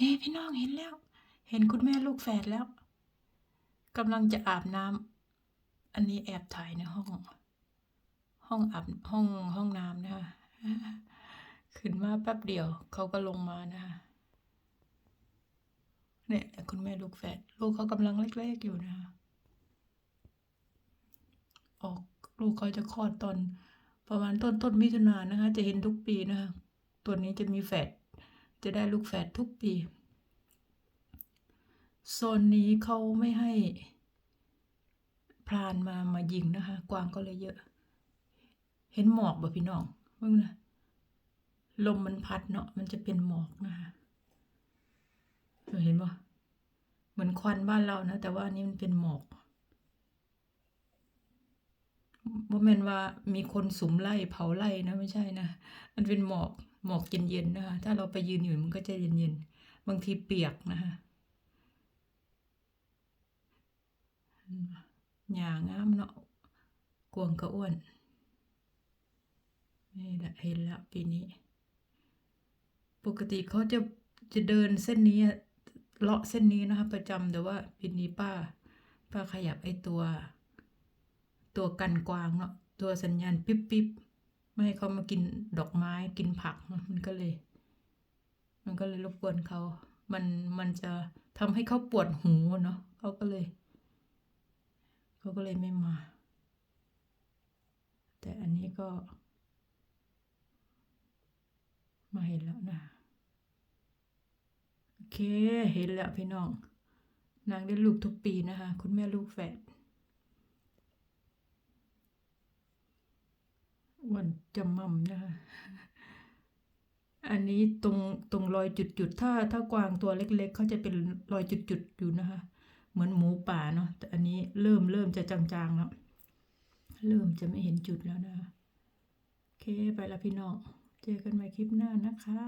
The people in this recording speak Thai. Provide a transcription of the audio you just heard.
นี่พี่น้องเห็นแล้ว เห็นคุณแม่ลูกแฝดแล้วกำลังจะอาบน้ำอันนี้แอบถ่ายในห้อง ห้องอาบห้องห้องน้ำนะคะขึ้นมาแป๊บเดียว เขาก็ลงมานะคะเนี่ยคุณแม่ลูกแฝดลูกเขากำลังเล็กๆอยู่นะคะออกลูกเขาจะคลอดตอน ประมาณต้นต้นมิถุนายนนะคะ จะเห็นทุกปีนะคะตัวนี้จะมีแฝด จะได้ลูกแฝดทุกปีโซนนี้เขาไม่ให้พรานมามายิงนะคะ กวางก็เลยเยอะ เห็นหมอกบ่พี่น้องมึงนะลมมันพัดเนาะมันจะเป็นหมอกนะคะเห็นบ่เหมือนควันบ้านเรานะ แต่ว่านนี้มันเป็นหมอก บ่แม่นว่ามีคนสุมไล่เผาไล่นะไม่ใช่นะ มันเป็นหมอกหมอกเย็นๆนะคะถ้าเราไปยืนอยู่มันก็จะเย็นๆ บางทีเปียกนะคะหญ้างามเนาะกวงกระอ้วน นี่แหละเห็นแล้วปีนี้ ปกติเขาจะจะเดินเส้นนี้เลาะเส้นนี้นะคะ ประจำแต่ว่าปีนี้ป้า ป้าขยับไอ้ตัว ตัวกันกวางเนาะตัวสัญญาณปิ๊บปิ๊บไม่ให้เขามากินดอกไม้กินผักมันก็เลย มันก็เลยรบกวนเขา มันมันจะทำให้เขาปวดหูเนาะเขาก็เลยเขาก็เลยไม่มา แต่อันนี้ก็ มาเห็นแล้วนะโอเคเห็นแล้วพี่น้อง นางได้ลูกทุกปีนะคะ คุณแม่ลูกแฝด อ้วันจำมั่มนะคะอันนี้ตรงตรงรอยจุดๆถ้าถ้ากวางตัวเล็ก ๆเขาจะเป็นรอยจุดๆอยู่นะคะ เหมือนหมูป่าเนาะแต่อันนี้เริ่มเริ่มจะจางๆแล้วเริ่มจะไม่เห็นจุดแล้วนะคะโอเคไปละพี่น้องเจอกันใหม่คลิปหน้านะคะ